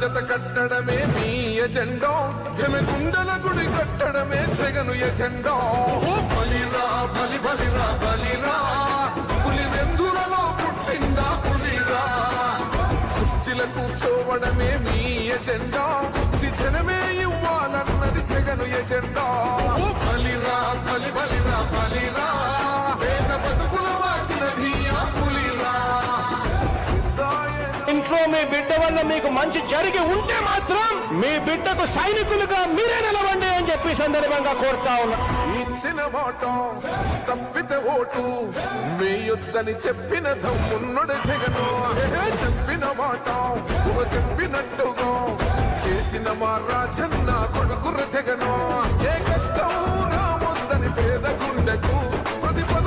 జత కట్టడమే మీ ఎజెండో. జనగుండల గుడి కట్టడమే జగను ఎజెండో. ఓ బలిరా బలి బలిరా. బలిరా పులి వెందులలో పుట్టిందా పులిరా. కుర్చీల కూర్చోవడమే మీ ఎజెండా. కుర్చీ జనమే వల్ల మీకు మంచి జరిగి ఉంటే మాత్రం మీ బిడ్డకు సైనికులుగా మీరే నిలవండి అని చెప్పి సందర్భంగా కోరుతా ఉన్నా. ఇచ్చిన మాట తప్పితే ఓటు మీ యుద్ధని చెప్పిన దమ్మున్నడు జగను. చెప్పిన మాట చెప్పినట్టుగా చేసిన మా రాజన్న కొడుకుర జగను. ఏ కష్టం రావద్దని పేద గుండెకు ప్రతిపద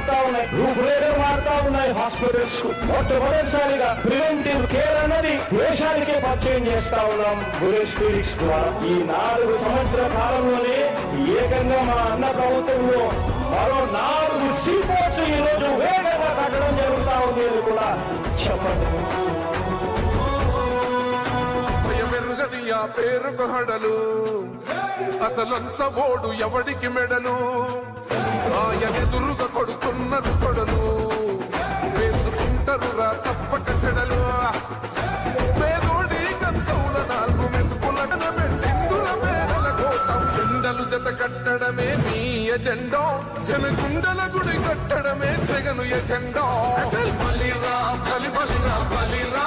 మారుతా ఉన్నాయి. రూపురేఖలు మారుతా ఉన్నాయి. హాస్పిటల్స్ మొట్టమొదటిసారిగా ప్రివెంటివ్ కేర్ అన్నది దేశానికే పరిచయం చేస్తా ఉన్నాం. గురేష్ క్లినిక్స్ ద్వారా. ఈ నాలుగు సంవత్సరాల కాలంలోనే ఏకంగా మా అన్న ప్రభుత్వంలో మరో నాలుగు సీపోర్ట్లు ఈ రోజు వేగంగా కట్టడం జరుగుతా ఉంది అని కూడా చెప్పండి. పేరుకు హడలు. అసలంచబోడు ఎవడికి మెడలు? ఆయనెదురుగా కొడుతున్నారు కొడలు వేసుకుంటారు రా తప్పక చెడలు. పేదోడి కంచౌల నాలుగు మెతుకుల పెట్టిందుల మేడల కోసం జెండలు జత కట్టడమే మీ ఎజెండో. జనగుండల గుడి కట్టడమే జగను ఎజెండో. బలిరా బలి బలిరా బలిరా.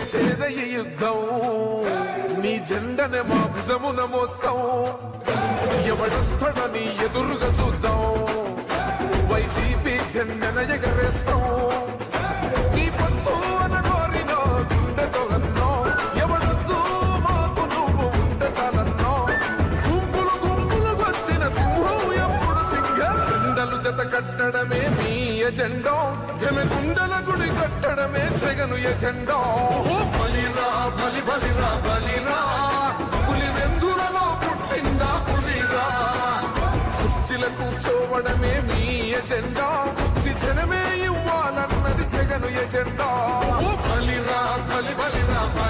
నువ్వే గెలిచేదయ్య యుద్ధం నీ జెండనే మా భుజమున మోస్తాం. ఎవడొస్తాడని ఎదురుగా చూద్దాం. వైసీపీ జెండన ఎగరేస్తాం. నీ పొత్తు అనగోరినో గుండెతో అన్నో. ఎవడొద్దు మాకు నువ్వు ఉండ చాలన్నో. గుంపులు గుంపులు వచ్చిన సింహం ఎప్పుడు సింగ జెండలు జత కట్టడమే మీ ఎజెండో. జనగుండల గుడి కట్టడమే జగను ఎజెండో. కూర్చోవడమే మీ ఎజెండా. కుర్చీ జనమే ఇవ్వాలన్నది జగను ఎజెండా. బలిరా బలి బలిరా.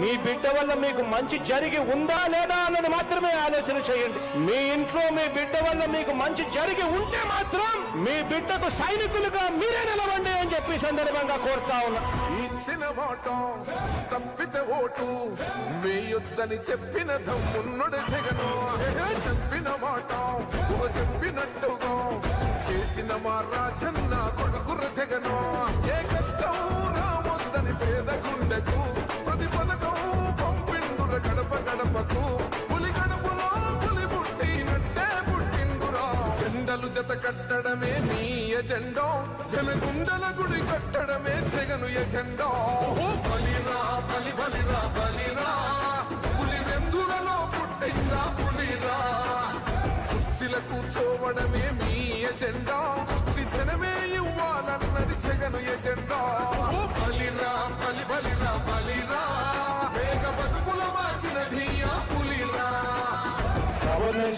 మీ బిడ్డ వల్ల మీకు మంచి జరిగి ఉందా లేదా అన్నది మాత్రమే ఆలోచన చేయండి. మీ ఇంట్లో మీ బిడ్డ వల్ల మీకు మంచి జరిగి ఉంటే మాత్రం మీ బిడ్డకు సైనికులుగా మీరే నిలవండి అని చెప్పి సందర్భంగా కోరుతా ఉన్నా. ఇచ్చిన మాట తప్పితే ఓటు వేయొద్దని చెప్పిన దమ్మున్నడు జగను. చెప్పిన మాట ఊహ చెప్పినట్టుగా. చేసిన మా రాజన్న కొడుకుర జగను. ఏ కష్టం రావద్దని పేద గుండెకు ప్రతి పథకం పంపిండుర గడప గడపకు. పులి గడపలో పులి పుట్టినట్టే పుట్టిండురా. జెండలు జత కట్టడమే మీ ఎజెండో. జనగుండల గుడి కట్టడమే జగను ఎజెండో. ఓ బలిరా బలి బలిరా బలిరా. పులి వెందులలో పుట్టిందా పులిరా. కుర్చీల కూర్చోవడమే మీ ఎజెండా. కుర్చీ జనమే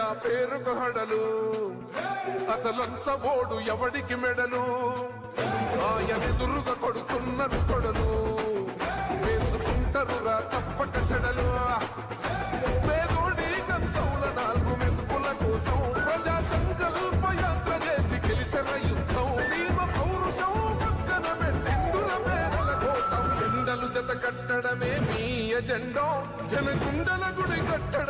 భయమెరుగని ఆ పేరుకు హడలు. అసలంచబోడు ఎవడికి మెడలు? ఆయనెదురుగా కొడుతున్నారు కొడలు. వేసుకుంటారు రా తప్పక చెడలు. పేదోడి కంచౌల నాలుగు మెతుకుల కోసం ప్రజా సంకల్ప యాత్ర చేసి గెలిసిన యుద్ధం. సీమ పౌరుషం పక్కన పెట్టిండుల పేదల కోసం. జెండలు జత కట్టడమే మీ ఎజెండో. జనగుండల గుడి కట్టడమే